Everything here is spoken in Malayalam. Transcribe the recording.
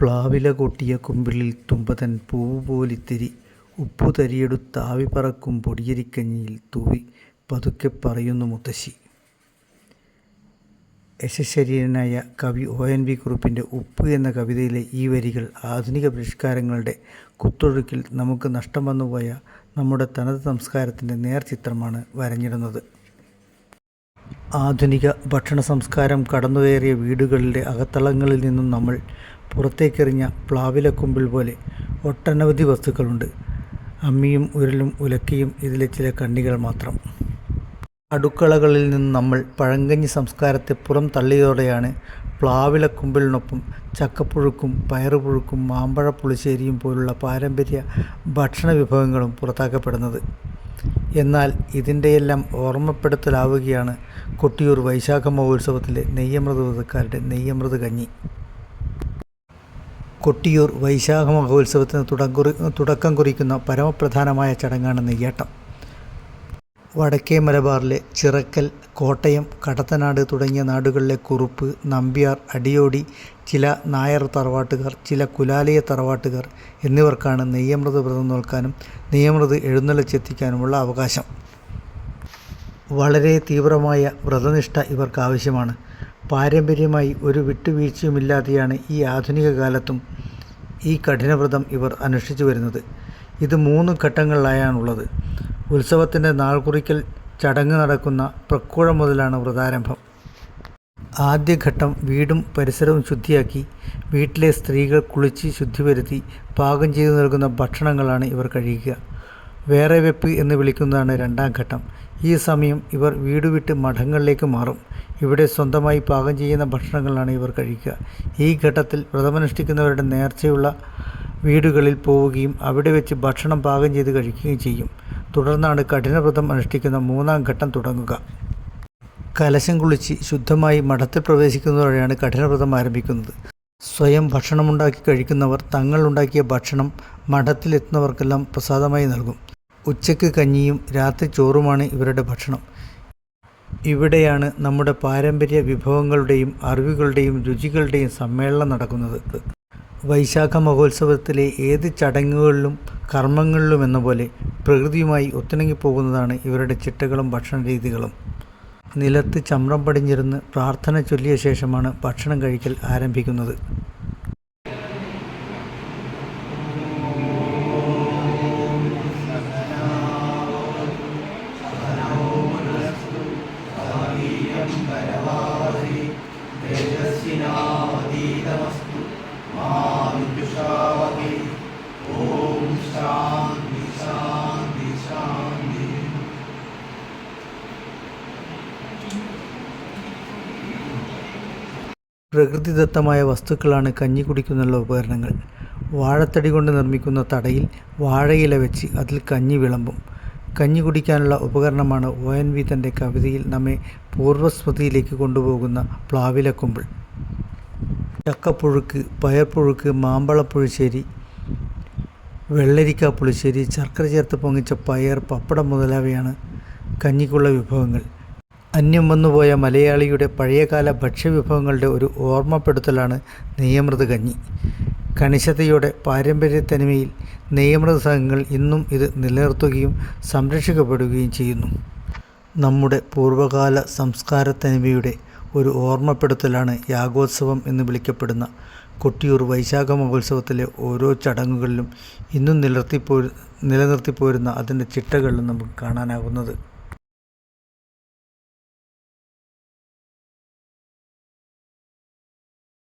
പ്ലാവില കൊട്ടിയ കുമ്പിളിൽ തുമ്പതൻ പൂവുപോലിത്തിരി ഉപ്പുതരിയെടുത്താവി പറക്കും പൊടിയരിക്കഞ്ഞിയിൽ തൂവി. പതുക്കെ പറയുന്നു മുത്തശ്ശി. യശശരീരനായ കവി ഒ എൻ വി കുറുപ്പിന്റെ ഉപ്പ് എന്ന കവിതയിലെ ഈ വരികൾ ആധുനിക പരിഷ്കാരങ്ങളുടെ കുത്തൊഴുക്കിൽ നമുക്ക് നഷ്ടം വന്നുപോയ നമ്മുടെ തനത് സംസ്കാരത്തിന്റെ നേർചിത്രമാണ് വരഞ്ഞിടുന്നത്. ആധുനിക ഭക്ഷണ സംസ്കാരം കടന്നുകയറിയ വീടുകളിലെ അകത്തളങ്ങളിൽ നിന്നും നമ്മൾ പുറത്തേക്കെറിഞ്ഞ പ്ലാവിലക്കൊമ്പിൽ പോലെ ഒട്ടനവധി വസ്തുക്കളുണ്ട്. അമ്മിയും ഉരലും ഉലക്കയും ഇതിലെ ചില കണ്ണികൾ മാത്രം. അടുക്കളകളിൽ നിന്ന് നമ്മൾ പഴങ്കഞ്ഞി സംസ്കാരത്തെ പുറം തള്ളിയതോടെയാണ് പ്ലാവിലക്കൊമ്പിലിനൊപ്പം ചക്കപ്പുഴുക്കും പയറുപുഴുക്കും മാമ്പഴ പുളിശ്ശേരിയും പോലുള്ള പാരമ്പര്യ ഭക്ഷണ വിഭവങ്ങളും പുറത്താക്കപ്പെടുന്നത്. എന്നാൽ ഇതിന്റെയെല്ലാം ഓർമ്മപ്പെടുത്തലാവുകയാണ് കൊട്ടിയൂർ വൈശാഖ മഹോത്സവത്തിലെ നെയ്യമൃത വ്രതക്കാരുടെ നെയ്യമൃത കഞ്ഞി. കൊട്ടിയൂർ വൈശാഖ മഹോത്സവത്തിന് തുടക്കുറി തുടക്കം കുറിക്കുന്ന പരമപ്രധാനമായ ചടങ്ങാണ് നെയ്യാട്ടം വടക്കേ മലബാറിലെ ചിറക്കൽ കോട്ടയം കടത്തനാട് തുടങ്ങിയ നാടുകളിലെ കുറുപ്പ് നമ്പ്യാർ അടിയോടി ചില നായർ തറവാട്ടുകാർ ചില കുലാലയ തറവാട്ടുകാർ എന്നിവർക്കാണ് നെയ്യമൃത് വ്രതം നോൽക്കാനും നെയ്യമൃത് എഴുന്നള്ളിച്ചെത്തിക്കാനുമുള്ള അവകാശം. വളരെ തീവ്രമായ വ്രതനിഷ്ഠ ഇവർക്ക് ആവശ്യമാണ് പാരമ്പര്യമായി ഒരു വിട്ടുവീഴ്ചയുമില്ലാതെയാണ് ഈ ആധുനിക കാലത്തും ഈ കഠിനവ്രതം ഇവർ അനുഷ്ഠിച്ചു വരുന്നത്. ഇത് മൂന്ന് ഘട്ടങ്ങളിലായാണുള്ളത്. ഉത്സവത്തിന്റെ നാൾ കുറിക്കൽ ചടങ്ങ് നടക്കുന്ന പ്രക്കൂഴം മുതലാണ് വ്രതാരംഭം. ആദ്യഘട്ടം വീടും പരിസരവും ശുദ്ധിയാക്കി വീട്ടിലെ സ്ത്രീകൾ കുളിച്ച് ശുദ്ധി വരുത്തി പാകം ചെയ്തു നൽകുന്ന ഭക്ഷണങ്ങളാണ് ഇവർ കഴിക്കുക. വേറെ വെപ്പ് എന്ന് വിളിക്കുന്നതാണ് രണ്ടാം ഘട്ടം. ഈ സമയം ഇവർ വീട് വിട്ട് മഠങ്ങളിലേക്ക് മാറും. ഇവിടെ സ്വന്തമായി പാകം ചെയ്യുന്ന ഭക്ഷണങ്ങളാണ് ഇവർ കഴിക്കുക. ഈ ഘട്ടത്തിൽ വ്രതമനുഷ്ഠിക്കുന്നവരുടെ നേർച്ചയുള്ള വീടുകളിൽ പോവുകയും അവിടെ വെച്ച് ഭക്ഷണം പാകം ചെയ്ത് കഴിക്കുകയും ചെയ്യും. തുടർന്നാണ് കഠിനവ്രതം അനുഷ്ഠിക്കുന്ന മൂന്നാം ഘട്ടം തുടങ്ങുക. കലശം കുളിച്ച് ശുദ്ധമായി മഠത്തിൽ പ്രവേശിക്കുന്നതോടെയാണ് കഠിനവ്രതം ആരംഭിക്കുന്നത്. സ്വയം ഭക്ഷണമുണ്ടാക്കി കഴിക്കുന്നവർ തങ്ങളുണ്ടാക്കിയ ഭക്ഷണം മഠത്തിലെത്തുന്നവർക്കെല്ലാം പ്രസാദമായി നൽകും. ഉച്ചയ്ക്ക് കഞ്ഞിയും രാത്രി ചോറുമാണ് ഇവരുടെ ഭക്ഷണം. ഇവിടെയാണ് നമ്മുടെ പാരമ്പര്യ വിഭവങ്ങളുടെയും അറിവുകളുടെയും രുചികളുടെയും സമ്മേളനം നടക്കുന്നത്. വൈശാഖ മഹോത്സവത്തിലെ ഏത് ചടങ്ങുകളിലും കർമ്മങ്ങളിലും എന്ന പോലെ പ്രകൃതിയുമായി ഒത്തിണങ്ങിപ്പോകുന്നതാണ് ഇവരുടെ ചിട്ടകളും ഭക്ഷണ രീതികളും നിലത്ത് ചമ്രം പടിഞ്ഞിരുന്ന് പ്രാർത്ഥന ചൊല്ലിയ ശേഷമാണ് ഭക്ഷണം കഴിക്കൽ ആരംഭിക്കുന്നത്. പ്രകൃതിദത്തമായ വസ്തുക്കളാണ് കഞ്ഞി കുടിക്കുന്നുള്ള ഉപകരണങ്ങൾ. വാഴത്തടി കൊണ്ട് നിർമ്മിക്കുന്ന തടയിൽ വാഴയില വെച്ച് അതിൽ കഞ്ഞി വിളമ്പും. കഞ്ഞി കുടിക്കാനുള്ള ഉപകരണമാണ് ഒ എൻ വി തന്റെ കവിതയിൽ നമ്മെ പൂർവസ്മൃതിയിലേക്ക് കൊണ്ടുപോകുന്ന പ്ലാവിലക്കുമ്പിൾ ചക്കപ്പുഴുക്ക് പയർപ്പുഴുക്ക് മാമ്പഴപ്പുളിശ്ശേരി വെള്ളരിക്ക പുളിശ്ശേരി ശർക്കര ചേർത്ത് പൊങ്ങിച്ച പയർ പപ്പടം മുതലായവയാണ് കഞ്ഞിക്കുള്ള വിഭവങ്ങൾ. അന്യം വന്നുപോയ മലയാളിയുടെ പഴയകാല ഭക്ഷ്യവിഭവങ്ങളുടെ ഒരു ഓർമ്മപ്പെടുത്തലാണ് നെയ്യമൃത് കഞ്ഞി. കണിശതയോടെ പാരമ്പര്യത്തനിമയിൽ നെയ്യമൃത സംഘങ്ങൾ ഇന്നും ഇത് നിലനിർത്തുകയും സംരക്ഷിക്കപ്പെടുകയും ചെയ്യുന്നു. നമ്മുടെ പൂർവകാല സംസ്കാരത്തനിമയുടെ ഒരു ഓർമ്മപ്പെടുത്തലാണ് യാഗോത്സവം എന്ന് വിളിക്കപ്പെടുന്ന കൊട്ടിയൂർ വൈശാഖ മഹോത്സവത്തിലെ ഓരോ ചടങ്ങുകളിലും ഇന്നും നിലനിർത്തിപ്പോ നിലനിർത്തിപ്പോരുന്ന അതിന്റെ ചിട്ടകളിലും നമുക്ക് കാണാനാകുന്നത്.